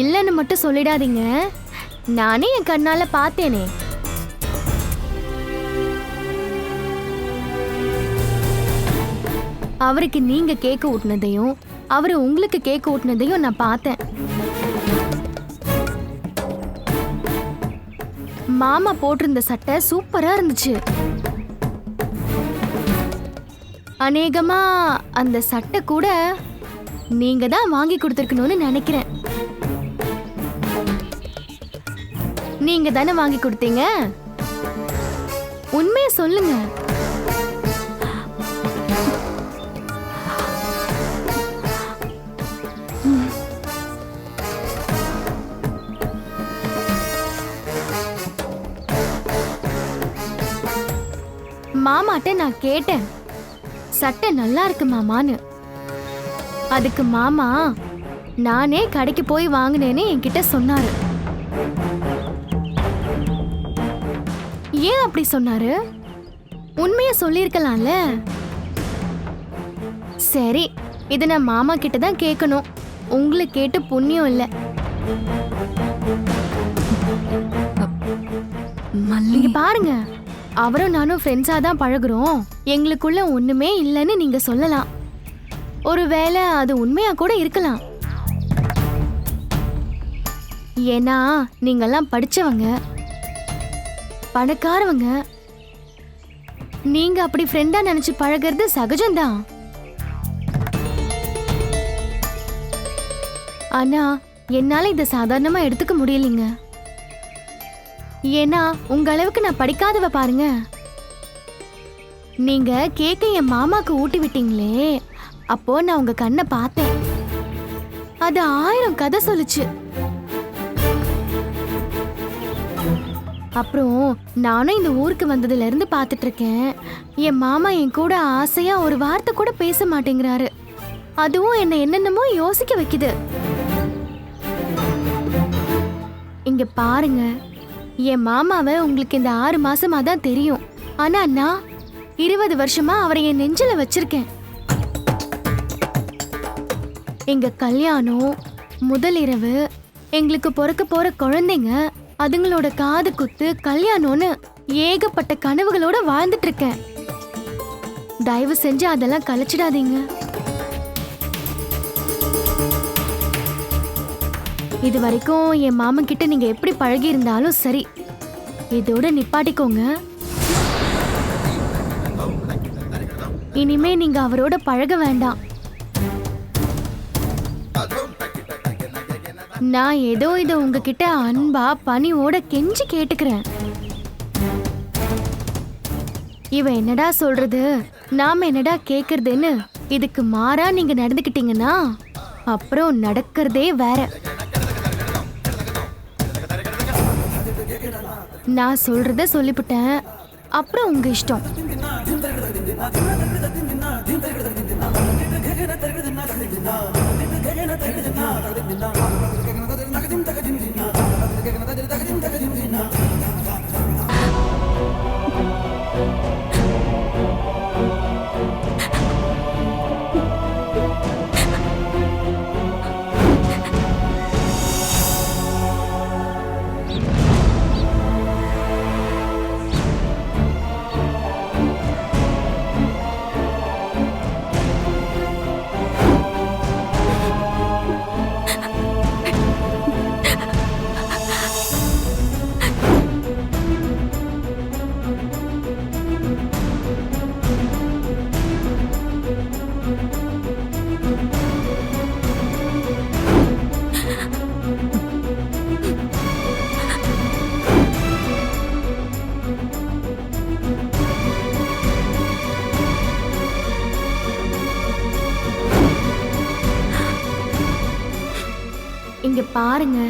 இல்லைன்னு மட்டும் சொல்லிடாதீங்க. நானே என் கண்ணால பார்த்தேனே. அவருக்கு நீங்க கேக் ஊட்டினதையும் அவர் உங்களுக்கு கேக் ஊட்டினதையும் நான் பார்த்தேன். மாமா போட்டிருந்த சட்டை சூப்பரா இருந்துச்சு. அநேகமா அந்த சட்டை கூட நீங்க தான் வாங்கி கொடுத்துருக்கணும்னு நினைக்கிறேன். நீங்க தானே வாங்கி கொடுத்தீங்க? உண்மையை சொல்லுங்க. மாமாட்ட நான் கேட்டேன். சட்டை நல்லா இருக்கு மாமான்னு. அதுக்கு மாமா நானே கடைக்கு போய் வாங்கினேன்னு என்கிட்ட சொன்னாரு. ஏன் அப்படி சொன்னாரு? உண்மைய சொல்லியிருக்கலாம்ல. சரி இதை நான் மாமா கிட்ட தான் கேட்கணும். உங்களை கேட்டு புண்ணியம் இல்லை. நீங்க பாருங்க. அவரும் நானும் ஃப்ரெண்ட்ஸா தான் பழகுறோம். எங்களுக்குள்ள ஒண்ணுமே இல்லைன்னு நீங்க சொல்லலாம். ஒருவேளை அது உண்மையா கூட இருக்கலாம். ஏன்னா நீங்கெல்லாம் படிச்சவங்க. பணக்காரவங்க. நீங்க அப்படி ஃப்ரெண்டா நினைச்சு பழகிறது சகஜம்தான். ஆனா என்னால இதை சாதாரணமா எடுத்துக்க முடியலைங்க. ஏன்னா உங்க அளவுக்கு நான் படிக்காதவ பாருங்க. நீங்க கேக்க என் மாமாக்கு ஊட்டி விட்டீங்களே அப்போ நான் உங்க கண்ணை பார்த்தேன். அது ஆயிரம் கதை சொல்லுச்சு. அப்புறம் நானும் இந்த ஊருக்கு வந்ததுல இருந்து பார்த்துட்டு இருக்கேன் என் மாமா என் கூட ஆசையா ஒரு வார்த்தை கூட பேச மாட்டேங்கிறாரு. அதுவும் என்ன என்னென்னமோ யோசிக்க வைக்குது. இங்க பாருங்க. என் மாமாவை உங்களுக்கு இந்த ஆறு மாசமா தான் தெரியும். ஆனா நான் இருபது வருஷமா அவரை என் நெஞ்சில வச்சிருக்கேன். எங்க கல்யாணம் முதல் இரவு எங்களுக்கு பிறக்க போற குழந்தைங்க அதுங்களோட காது குத்து கல்யாணம்னு ஏகப்பட்ட கனவுகளோட வாழ்ந்துட்டு இருக்கேன். தயவு செஞ்சு அதெல்லாம் கலைச்சிடாதீங்க. இது வரைக்கும் என் மாமன் கிட்ட நீங்க எப்படி பழகி இருந்தாலும் சரி இதோட நிப்பாட்டிக்கோங்க. இனிமே நீங்க அவரோட பழக வேண்டாம். நான் ஏதோ இதை உங்ககிட்ட அன்பா பணியோட கெஞ்சி கேட்டுக்கிறேன். இவ என்னடா சொல்றது? நாம என்னடா கேக்குறதுன்னு? இதுக்கு மாறா நீங்க நடந்துக்கிட்டீங்கன்னா அப்புறம் நடக்கிறதே வேற. நான் சொல்றத சொல்லிவிட்டேன் அப்புறம் உங்க இஷ்டம். Takadim, Takadim, Takadim, Takadim, Takadim, Takadim, Takadim, Takadim, Takadim, Takadim, Takadim, Takadim, பாருங்க.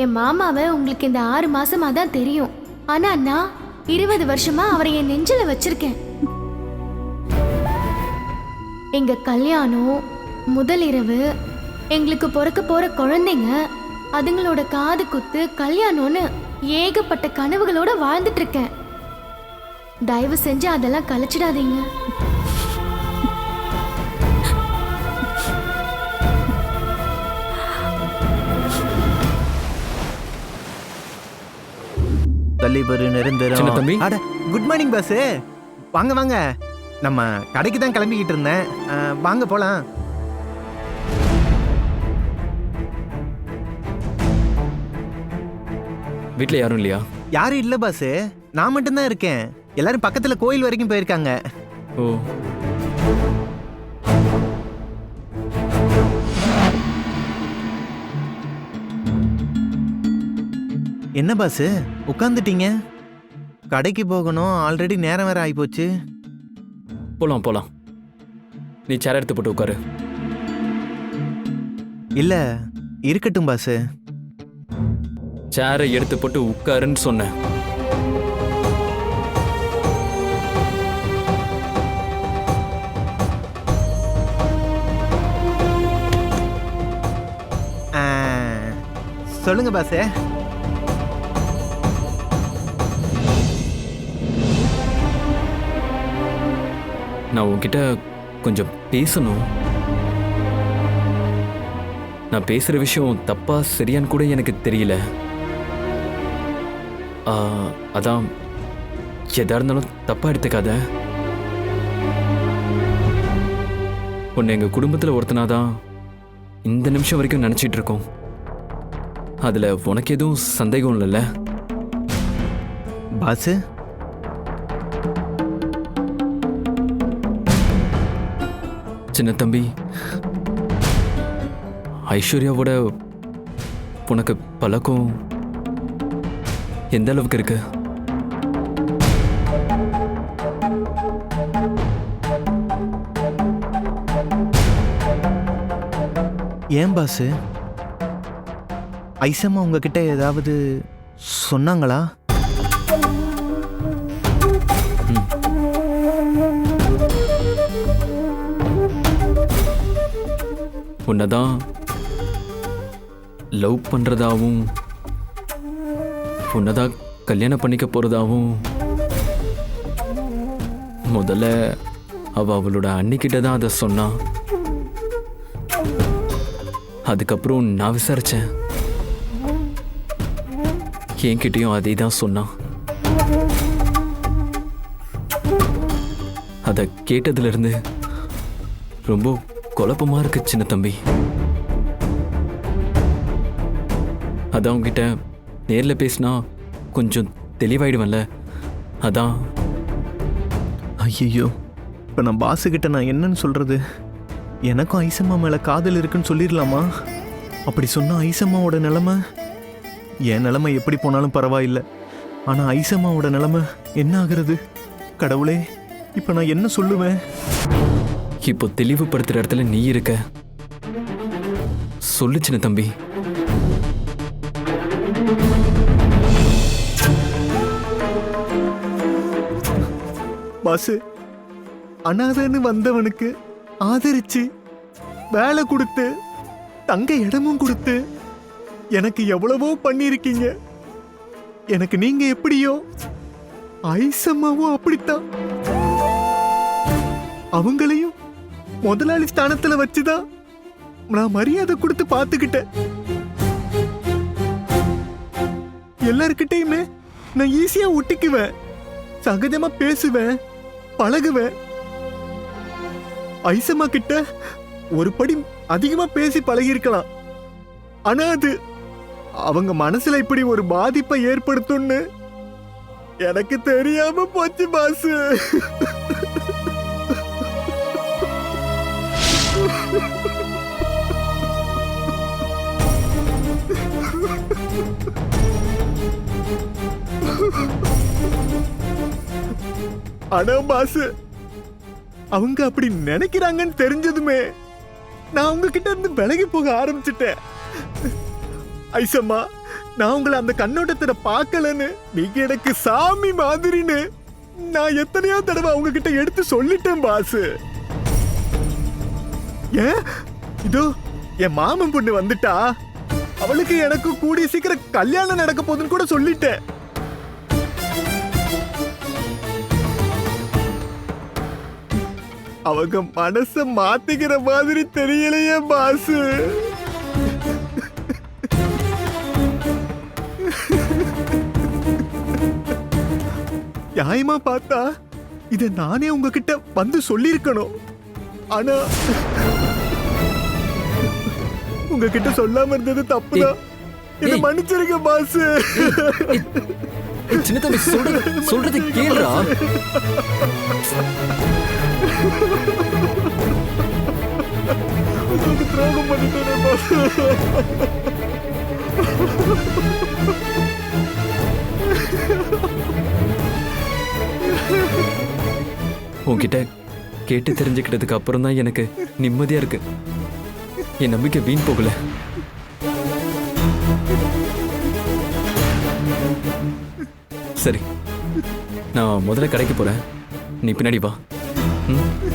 என் மாமாவை உங்களுக்கு இந்த ஆறு மாசமா தான் தெரியும். ஆனா நான் இருபது வருஷமா அவரை என் நெஞ்சில வச்சிருக்கேன். எங்க கல்யாணம் முதலிரவு எங்களுக்கு பிறக்க போற குழந்தைங்க அதுங்களோட காது குத்து கல்யாணம்னு ஏகப்பட்ட கனவுகளோட வாழ்ந்துட்டு இருக்கேன். தயவு செஞ்சு அதெல்லாம் கலைச்சிடாதீங்க. சின்ன நிரந்தரம். தம்பி. அட குட் மார்னிங் பாஸ் வாங்க வாங்க. நம்ம கடைக்கு தான் கிளம்பிக்கிட்டு இருந்தேன். அஹ், வாங்க போலாம். வீட்ல யாரும் இல்லையா? யாரும் இல்ல பாஸ் நான் மட்டும்தான் இருக்கேன். எல்லாரும் பக்கத்துல கோயில் வரைக்கும் போயிருக்காங்க. ஓ. என்ன பாஸ் உட்காந்துட்டீங்க கடைக்கு போகணும். ஆல்ரெடி நேரம் வேற ஆயிப்போச்சு. போலாம் போலாம். நீ சேர் எடுத்து போட்டு உட்காரு. இல்ல இருக்கட்டும் பாஸ் சேரை எடுத்து போட்டு உட்காருன்னு சொன்னேன். சொல்லுங்க பாஸ் நான் உங்ககிட்ட கொஞ்சம் பேசணும். நான் பேசுகிற விஷயம் தப்பா சரியான்னு கூட எனக்கு தெரியல. அதான் எதா இருந்தாலும் தப்பா எடுத்துக்காத. உன்னை எங்கள் குடும்பத்தில் ஒருத்தனாதான் இந்த நிமிஷம் வரைக்கும் நினச்சிட்டு இருக்கோம் அதில் உனக்கு எதுவும் சந்தேகம் இல்லைல்ல? பாசு? சின்ன தம்பி. ஐஸ்வர்யாவோட உனக்கு பழக்கம் எந்த அளவுக்கு இருக்கு? ஏன் பாசு? ஐசம்மா உங்ககிட்ட ஏதாவது சொன்னாங்களா? உன்னதான் லவ் பண்றதாவும் உன்னதான் கல்யாணம் பண்ணிக்க போகிறதாவும் முதல்ல அவ அவளோட அன்னிக்கிட்ட தான் அதை சொன்னான் அதுக்கப்புறம் நான் விசாரித்தேன் என்கிட்டையும் அதே தான் சொன்னான் அதை கேட்டதுலேருந்து ரொம்ப குழப்பமா இருக்கு சின்ன தம்பி. அதான் உங்ககிட்ட நேரில் பேசினா கொஞ்சம் தெளிவாயிடுவேன்ல. அதான். ஐயோ இப்போ நான் பாஸ் கிட்ட நான் என்னன்னு சொல்றது? எனக்கும் ஐசம்மா மேலே காதல் இருக்குன்னு சொல்லிடலாமா? அப்படி சொன்னால் ஐசம்மாவோட நிலைமை? என் நிலமை எப்படி போனாலும் பரவாயில்லை. ஆனால் ஐசம்மாவோட நிலமை என்ன ஆகிறது? கடவுளே இப்போ நான் என்ன சொல்லுவேன்? இப்போ தெளிவுபடுத்துற இடத்துல நீ இருக்க. சொல்லுச்சுன தம்பி. பாசு அனாதன்னு வந்தவனுக்கு ஆதரிச்சு வேலை கொடுத்து தங்க இடமும் கொடுத்து எனக்கு எவ்வளவோ பண்ணியிருக்கீங்க. எனக்கு நீங்க எப்படியோ ஐசம்மாவும் அப்படித்தான். அவங்களையும் முதலாளி ஸ்தானத்துல வச்சுதான் நான் மரியாதை கொடுத்து பார்த்துக்கிட்டேன். எல்லார்கிட்டயுமே நான் ஈஸியா ஒட்டிக்குவேன். சகஜமா பேசுவேன். பழகுவேன். ஐசம்மா கிட்ட ஒரு படி அதிகமா பேசி பழகியிருக்கலாம். ஆனா அது அவங்க மனசுல இப்படி ஒரு பாதிப்பை ஏற்படுத்தும்னு எனக்கு தெரியாம போச்சு பாசு. ஆனா பாஸ் அவங்க அப்படி நினைக்கிறாங்கன்னு தெரிஞ்சதுமே நான் உங்ககிட்ட இருந்து விலகி போக ஆரம்பிச்சிட்டேன். ஐசம்மா நான் உங்களை அந்த கண்ணோட்டத்துல பார்க்கலன்னு நீங்க எனக்கு சாமி மாதிரின்னு நான் எத்தனையோ தடவை அவங்க கிட்ட எடுத்து சொல்லிட்டேன் பாஸ் ஏன் இதோ என் மாமன் பொண்ணு வந்துட்டா. அவளுக்கு எனக்கு கூடிய சீக்கிரம் கல்யாணம் நடக்க போகுதுன்னு கூட சொல்லிட்டேன். அவங்க மனச மாத்திக்கிற மாதிரி தெரியலையே பாசு. நியாயமா பார்த்தா இத நானே உங்ககிட்ட வந்து சொல்லியிருக்கணும். ஆனா உங்ககிட்ட சொல்லாம இருந்தது தப்புதான். இத ஏய். மன்னிச்சிருங்க பாஸ் சின்ன தம்பி சொல்றது சொல்றது கேளுடா. உங்களுக்கு துரோகம் பண்ணிட்டேனே பாஸ் உன்கிட்ட கேட்டு தெரிஞ்சுக்கிட்டதுக்கு அப்புறம் தான் எனக்கு நிம்மதியா இருக்கு. என் நம்பிக்கை வீண் போகல. சரி. நான் முதல்ல கடைக்கு போறேன். நீ பின்னாடி வா. ம்?